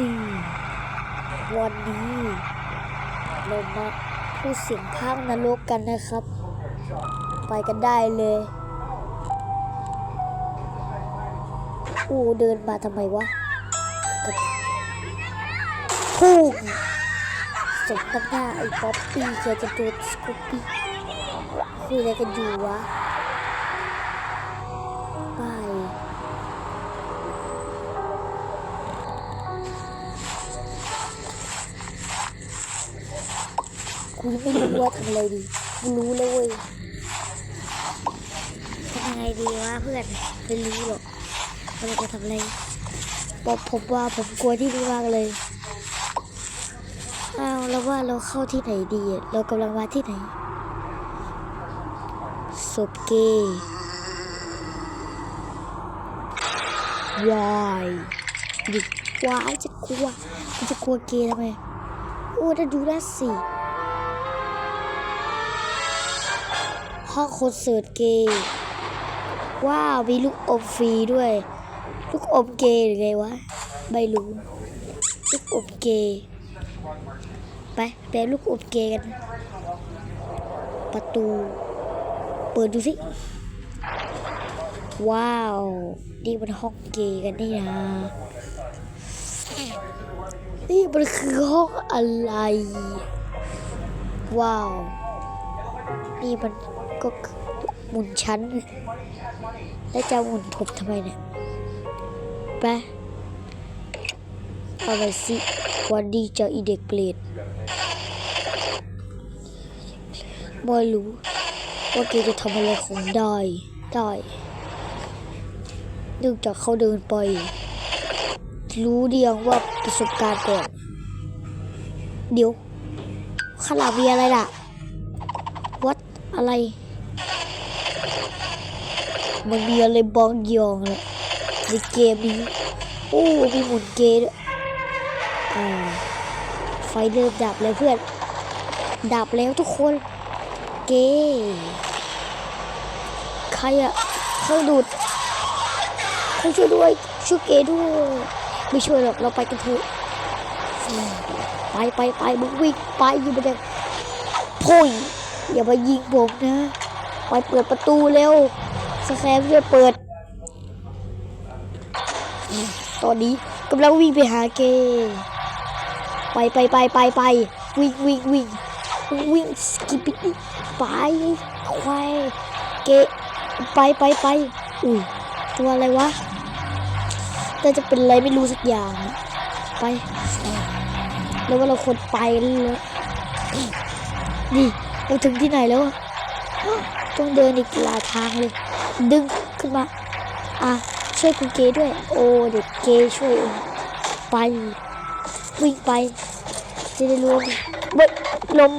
ดีวันนี้เรามาพูดเสียงภาคนรกกันนะครับ ไปกันได้เลยโอ้เดินมาทำไมวะกับพุ่งสมน้ำหน้าไอ้ป๊อปปี้แกจะโดนสกูปปี้คุยอะไรกันอยู่วะ กูไม่รู้ว่าทำอะไรดีกูรู้แล้วเว้ยทำยังไงดีวะเพื่อนไม่รู้หรอกว่าเราจะทำอะไรบอกผมว่าผมกลัวที่นี่มากเลยอ้าวแล้วว่าเราเข้าที่ไหนดีเรากำลังมาที่ไหนศพเกย์วายหยุดวายจะกลัวจะกลัวเกย์ทำไมโอ้ถ้าดูได้สิ ห้องคอนเสิร์ตเกย์ว้าวมีลูกอมฟรีด้วย ลูกอมเกย์หรือไงวะไม่รู้ลูกอมเกย์ไปแปลลูกอมเกย์กัน ประตู เปิดดูสิ ว้าว นี่มันห้องเกย์กันนี่นะนี่มันคือห้องอะไร ว้าว นี่มัน ก็หมุนชั้น แล้วจะหมุนผมทำไมเนี่ยไปเอาไปสิวันดีเจออีเด็กเปรตไม่รู้ว่าแกจะทำอะไรของได้ได้เนื่องจากเขาเดินไป รู้เดียงว่าประสบการณ์ก่อน เดี๋ยวข้างหลังมีอะไรล่ะวัดอะไร มันมีอะไรบางอย่างแหละในเกมนี้โอ้มีหมุนเกมด้วยไฟเริ่มดับเลยเพื่อน ดับแล้วทุกคน เกใครอะเข้าดูดเขาช่วยด้วยช่วยเกด้วยไม่ช่วยหรอกเราไปกันเถอะไปไปไปมึงวิ่งไปอยู่ไปเลยพุยอย่ามายิงผมนะ ไปเปิดประตูเร็ว สแคมช่วยเปิด ตอนนี้กำลังวิ่งไปหาเกย์ไปไปไปไปไปวิ่งวิ่งวิ่งวิ่งสกิปปี้ไปควายเกย์ไปไปไปอุ้ยตัวอะไรวะน่จะเป็นอะไรไม่รู้สักอย่าง ไป แล้วว่าเราควรไปแล้วนี่เราถึงที่ไหนแล้วอะต้องเดินอีกหลายทางเลย ดึงขึ้นมา อะ ช่วยคุณเกด้วย โอ้เด็กเกช่วยไป วิ่งไป จะได้รู้ว่าเบ้ยล้ม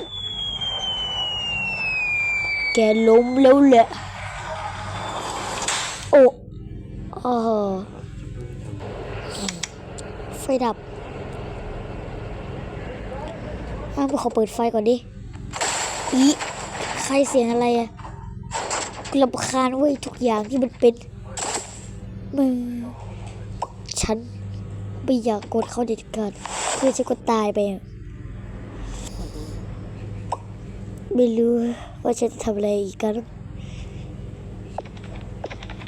แกล้มแล้วแหละ โอ้เออไฟดับอ้าวขอเปิดไฟก่อนดิอีใครเสียงอะไรอะ กูรำคาญเว้ยทุกอย่างที่มันเป็นมึงฉันไม่อยากกดเขาเด็ดขาดเพื่อจะก็ตายไปอะไม่รู้ว่าฉันจะทำอะไรอีกกัน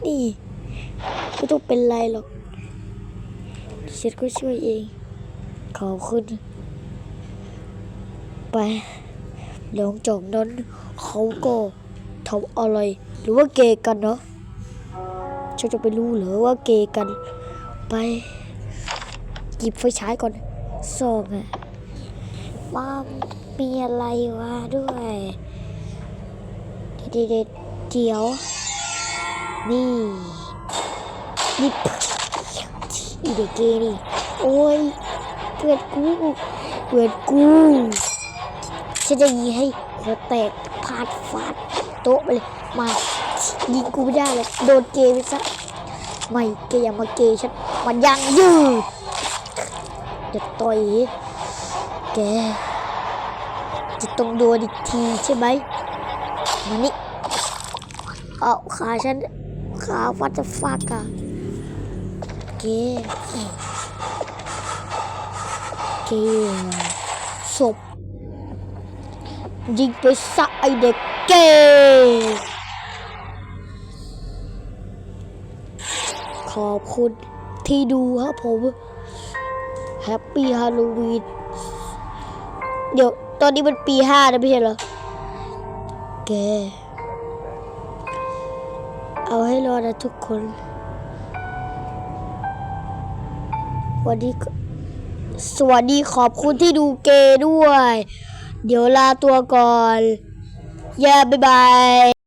นี่ไม่ต้องเป็นไรหรอกฉันก็ช่วยเอง ขอบคุณ ไปหลงจากนั้นเขาก็ ทำอะไร หรือว่าเกย์กันเนาะฉันจะไปรู้เหรอว่าเกย์กัน ไปหยิบไฟฉายก่อนส่องอะว่ามีอะไรวะด้วยเด็ดเดี๋ยว นี่นี่อีเด็กเกย์นี่ โอ้ยเพื่อนกูเพื่อนกูฉันจะยิงให้หัวแตกพาดฟาด โต๊ะไปเลย มา ยิงกูไม่ได้เลยโดนเกย์ไปซะไม่แกย์อย่ามาเกย์ฉันมันยังยืดเดี๋ยวต่อยแกจะต้องโดนอีกทีใช่ไหมมานี่เอาขาฉันขาฟัดจะฟาดกันเกย์เกย์ศพ ยิงไปซะไอเด็กเกย์ขอบคุณที่ดูครับผมแฮปปี้ฮาโลวีนเดี๋ยวตอนนี้มันปีห้านะไม่ใช่เหรอแกเอาให้รอดนะทุกคน วันนี้สวัสดีขอบคุณที่ดูเกด้วย เดี๋ยวลาตัวก่อน อย่าบ๊ายบาย